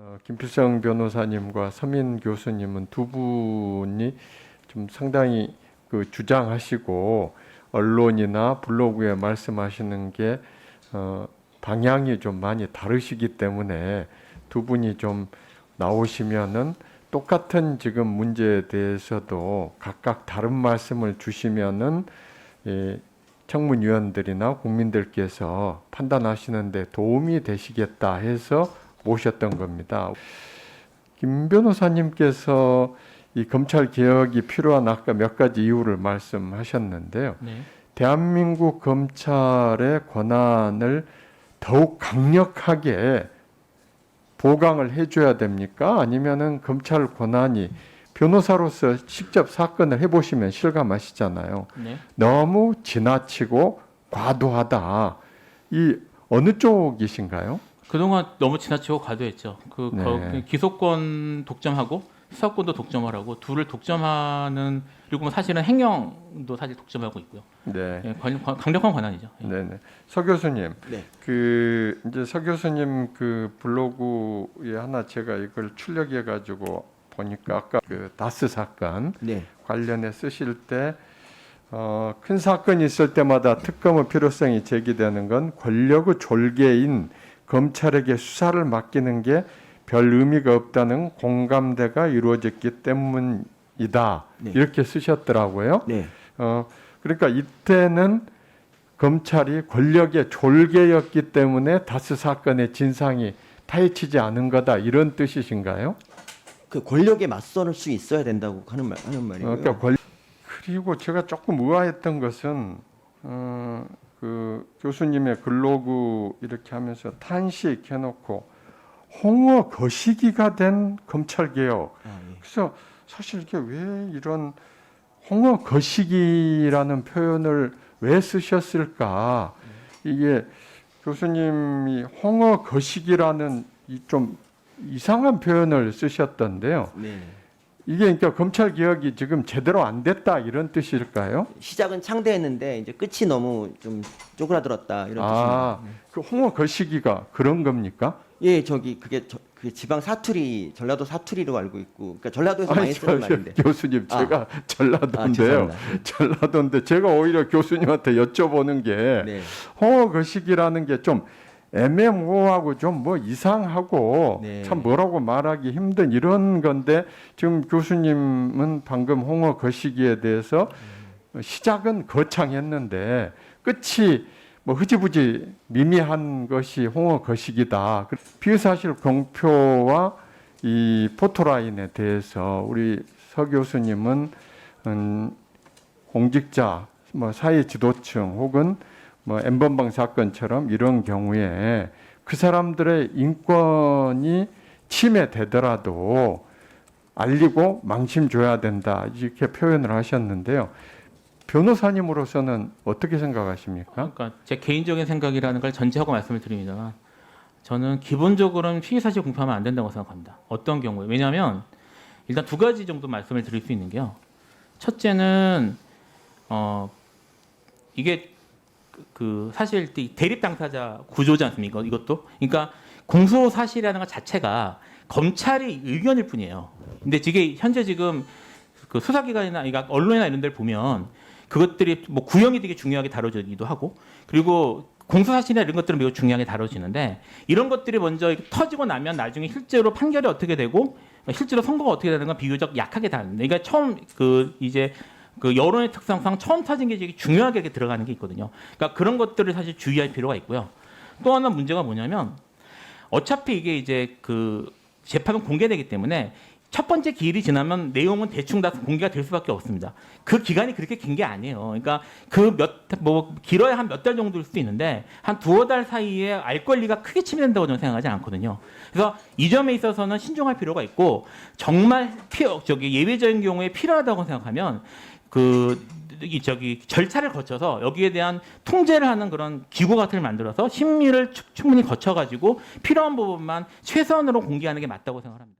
어, 김필성 변호사님과 서민 교수님은 두 분이 좀 상당히 그 주장하시고 언론이나 블로그에 말씀하시는 게 어, 방향이 좀 많이 다르시기 때문에 두 분이 좀 나오시면은 똑같은 지금 문제에 대해서도 각각 다른 말씀을 주시면은 예, 청문위원들이나 국민들께서 판단하시는데 도움이 되시겠다 해서 모셨던 겁니다. 김 변호사님께서 이 검찰 개혁이 필요한 아까 몇 가지 이유를 말씀하셨는데요. 네. 대한민국 검찰의 권한을 더욱 강력하게 보강을 해줘야 됩니까? 아니면은 검찰 권한이 변호사로서 직접 사건을 해보시면 실감하시잖아요. 네. 너무 지나치고 과도하다. 이 어느 쪽이신가요? 그동안 너무 지나치고 과도했죠. 그 네. 거- 기소권 독점하고 수사권도 독점을 하고 둘을 독점하는 그리고 뭐 사실은 행령도 사실 독점하고 있고요. 네. 예, 관- 관- 강력한 권한이죠. 예. 네네. 서 교수님, 네. 그 이제 서 교수님 그 블로그에 하나 제가 이걸 출력해 가지고 보니까 아까 그 다스 사건 네. 관련해 쓰실 때 어, 큰 사건이 있을 때마다 특검의 필요성이 제기되는 건 권력의 졸개인 검찰에게 수사를 맡기는 게 별 의미가 없다는 공감대가 이루어졌기 때문이다. 네. 이렇게 쓰셨더라고요. 네. 어, 그러니까 이때는 검찰이 권력의 졸개였기 때문에 다스 사건의 진상이 타헤치지 않은 거다 이런 뜻이신가요? 그 권력에 맞설 수 있어야 된다고 하는 말 하는 어, 말이고요. 그러니까 권... 그리고 제가 조금 의아했던 것은 어, 그 교수님의 글로그 이렇게 하면서 탄식해놓고 홍어 거시기가 된 검찰 개혁. 아, 예. 그래서 사실 이게 왜 이런 홍어 거시기라는 표현을 왜 쓰셨을까? 이게 교수님이 홍어 거시기라는 이 좀 이상한 표현을 쓰셨던데요. 네. 이게 그러니까 검찰 개혁이 지금 제대로 안 됐다 이런 뜻일까요? 시작은 창대했는데 이제 끝이 너무 좀 쪼그라들었다 이런 아, 그 홍어 거시기가 그런 겁니까? 뜻입니다. 예, 저기 그게 저, 그게 지방 사투리 전라도 사투리로 알고 있고, 그러니까 전라도에서 많이 저, 쓰는 말인데. 교수님 아. 제가 아, 전라도인데요. 죄송합니다. 전라도인데 제가 오히려 교수님한테 여쭤보는 게 네. 홍어 거시기라는 게 좀 애매모호하고 좀 뭐 이상하고 네. 참 뭐라고 말하기 힘든 이런 건데 지금 교수님은 방금 홍어 거시기에 대해서 시작은 거창했는데 끝이 뭐 흐지부지 미미한 것이 홍어 거시기다. 비사실 공표와 이 포토라인에 대해서 우리 서 교수님은 음, 공직자, 뭐 사회 지도층 혹은 뭐 엠번방 사건처럼 이런 경우에 그 사람들의 인권이 침해되더라도 알리고 망심 줘야 된다 이렇게 표현을 하셨는데요. 변호사님으로서는 어떻게 생각하십니까? 그러니까 제 개인적인 생각이라는 걸 전제하고 말씀을 드립니다. 저는 기본적으로는 피의 사실 공표하면 안 된다고 생각합니다. 어떤 경우에? 왜냐하면 일단 두 가지 정도 말씀을 드릴 수 있는 게요. 첫째는 어 이게 그- 그 사실 이 대립 당사자 구조지 않습니까? 이것도 그러니까 공소 사실이라는 것 자체가 검찰의 의견일 뿐이에요. 근데 이게 현재 지금 그 수사기관이나 그러니까 언론이나 이런 데를 보면 그것들이 뭐 구형이 되게 중요하게 다뤄지기도 하고 그리고 공소사실이나 이런 것들은 매우 중요하게 다뤄지는데 이런 것들이 먼저 터지고 나면 나중에 실제로 판결이 어떻게 되고 실제로 선거가 어떻게 되는 건 비교적 약하게 다릅니다. 그러니까 처음 그 이제 그 여론의 특성상 처음 터진 게 되게 중요하게 들어가는 게 있거든요. 그러니까 그런 것들을 사실 주의할 필요가 있고요. 또 하나 문제가 뭐냐면 어차피 이게 이제 그 재판은 공개되기 때문에 첫 번째 기일이 지나면 내용은 대충 다 공개가 될 수밖에 없습니다. 그 기간이 그렇게 긴 게 아니에요. 그러니까 그 몇 뭐 길어야 한 몇 달 정도일 수도 있는데 한 두어 달 사이에 알 권리가 크게 침해된다고 저는 생각하지 않거든요. 그래서 이 점에 있어서는 신중할 필요가 있고 정말 필요 저기 예외적인 경우에 필요하다고 생각하면 그 이 저기 절차를 거쳐서 여기에 대한 통제를 하는 그런 기구 같은 걸 만들어서 심의를 충- 충분히 거쳐 가지고 필요한 부분만 최선으로 공개하는 게 맞다고 생각합니다.